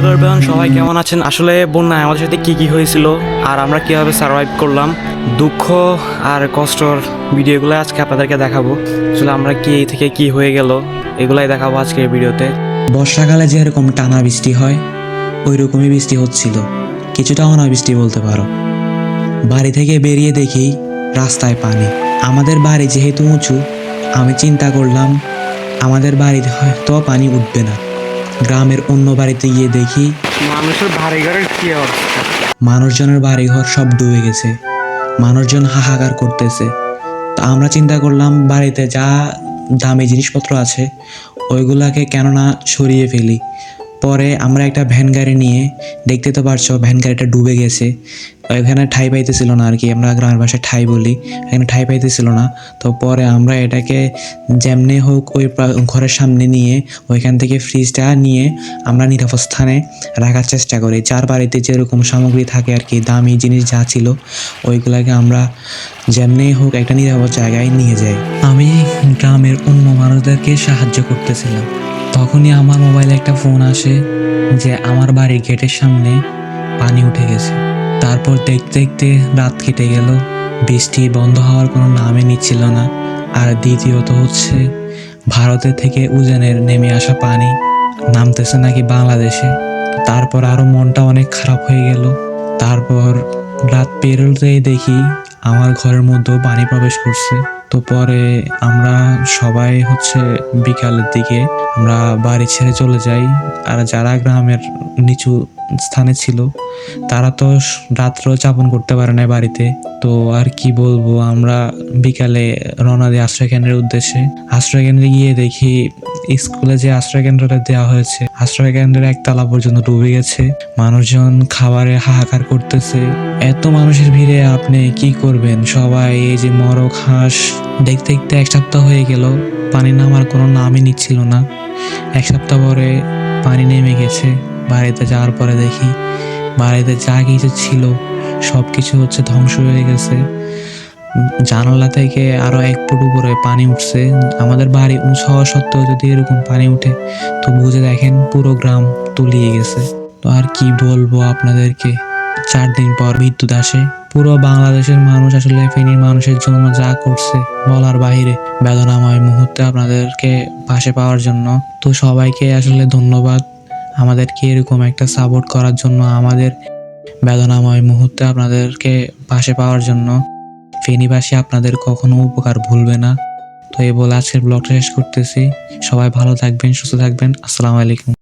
Everyone সবাই কেমন আছেন? আসলে বন্যায় আমাদের সাথে কি কি হয়েছিল আর আমরা কীভাবে সার্ভাইভ করলাম, দুঃখ আর কষ্টর ভিডিওগুলো আজকে আপনাদেরকে দেখাবো। আসলে আমরা কি থেকে কি হয়ে গেল, এগুলাই দেখাবো আজকে এই ভিডিওতে। বর্ষাকালে যেরকম টানা বৃষ্টি হয় ওই রকমই বৃষ্টি হচ্ছিল। কিছুটা অনাবৃষ্টি বলতে পারো। বাড়ি থেকে বেরিয়ে দেখি রাস্তায় পানি। আমাদের বাড়ি যেহেতু উঁচু, আমি চিন্তা করলাম, আমাদের বাড়িতে হয়তো পানি উঠবে না। গ্রামের অন্য বাড়িতে গিয়ে দেখি মানুষের ভারী ঘরের কি অবস্থা? মানুষজনের বাড়িঘর সব ডুবে গেছে। মানুষজন হাহাকার করতেছে। তা আমরা চিন্তা করলাম বাড়িতে যা দামি জিনিসপত্র আছে ওইগুলাকে কেননা সরিয়ে ফেলি। পরে আমরা একটা ভ্যান গাড়ি নিয়ে, দেখতে তো পারছ, ভ্যান গাড়িটা ডুবে গেছে। এখানে ঠাই পাইতেছিল না আর কি, আমরা গ্রামের ভাষায় ঠাই বলি এখানে ঠাই পাইতেছিল না। তো পরে আমরা এটাকে যেমনি হোক ওই ঘরের সামনে নিয়ে, ওইখান থেকে ফ্রিজটা নিয়ে আমরা নিরাপদ স্থানে রাখার চেষ্টা করি। যার বাড়িতে যেরকম সামগ্রী থাকে আর কি, দামি জিনিস যা ছিল, ওইগুলাকে আমরা যেমনি হোক একটা নিরাপদ জায়গায় নিয়ে যাই। আমি গ্রামের অন্য মানুষদেরকে সাহায্য করতেছিলাম। তখনই আমার মোবাইলে একটা ফোন আসে যে আমার বাড়ির গেটের সামনে পানি উঠে গেছে। তারপর দেখতে দেখতে রাত কেটে গেল। বৃষ্টি বন্ধ হওয়ার কোনো নামই নিচ্ছিল না। আর দ্বিতীয়ত হচ্ছে ভারতের থেকে উজানের নেমে আসা পানি নামতেছে নাকি বাংলাদেশে। তারপর আরও মনটা অনেক খারাপ হয়ে গেল। তারপর রাত পেরোতেই দেখি আমার ঘরের মধ্যেও পানি প্রবেশ করছে। তো পরে আমরা সবাই হচ্ছে বিকালের দিকে আমরা বাড়ি ছেড়ে চলে যাই। আর যারা গ্রামের নিচু স্থানে ছিল। তারা তো রাত্র যাপন করতে পারে না বাড়িতে। তো আর কি বলব, আমরা বিকালে রওনা দিই আশ্রয় কেন্দ্রের উদ্দেশ্যে। আশ্রয় কেন্দ্রে গিয়ে দেখি স্কুলে যে আশ্রয় কেন্দ্রটা দেওয়া হয়েছে, আশ্রয় কেন্দ্রের একতলা পর্যন্ত ডুবে গেছে। মানুষজন খাবারে হাহাকার করতেছে। এত মানুষের ভিড়ে আপনি কি করবেন? সবাই এই যে মরক হাঁস দেখতে দেখতে এক সপ্তাহ হয়ে গেল। পানি নামার কোনো নামই নিচ্ছিল না। এক সপ্তাহ পরে পানি নেমে গেছে। বাড়িতে যাওয়ার পরে দেখি বাড়িতে যা কিছু ছিল সব কিছু হচ্ছে ধ্বংস হয়ে গেছে। জানালা থেকে আরও এক ফুট উপরে পানি উঠছে। আমাদের বাড়ি উঁচু হওয়া সত্ত্বেও যদি এরকম পানি উঠে, তো বুঝে দেখেন পুরো গ্রাম তলিয়ে গেছে। তো আর কি বলব আপনাদেরকে? চার দিন পর বিদ্যুৎ আসে। পুরো বাংলাদেশের মানুষ আসলে ফেনীর মানুষের জন্য যা করছে বলার বাইরে বেদনাময় মুহূর্তে আপনাদেরকে পাশে পাওয়ার জন্য। তো সবাইকে আসলে ধন্যবাদ। আমাদেরকে এরকম একটা সাপোর্ট করার জন্য, আমাদের বেদনাময় মুহূর্তে আপনাদেরকে পাশে পাওয়ার জন্য ফেনীবাসী আপনাদের কখনো উপকার ভুলবে না। তো এই বলে আজকের ব্লগটা শেষ করতেছি। সবাই ভালো থাকবেন, সুস্থ থাকবেন। আসসালামু আলাইকুম।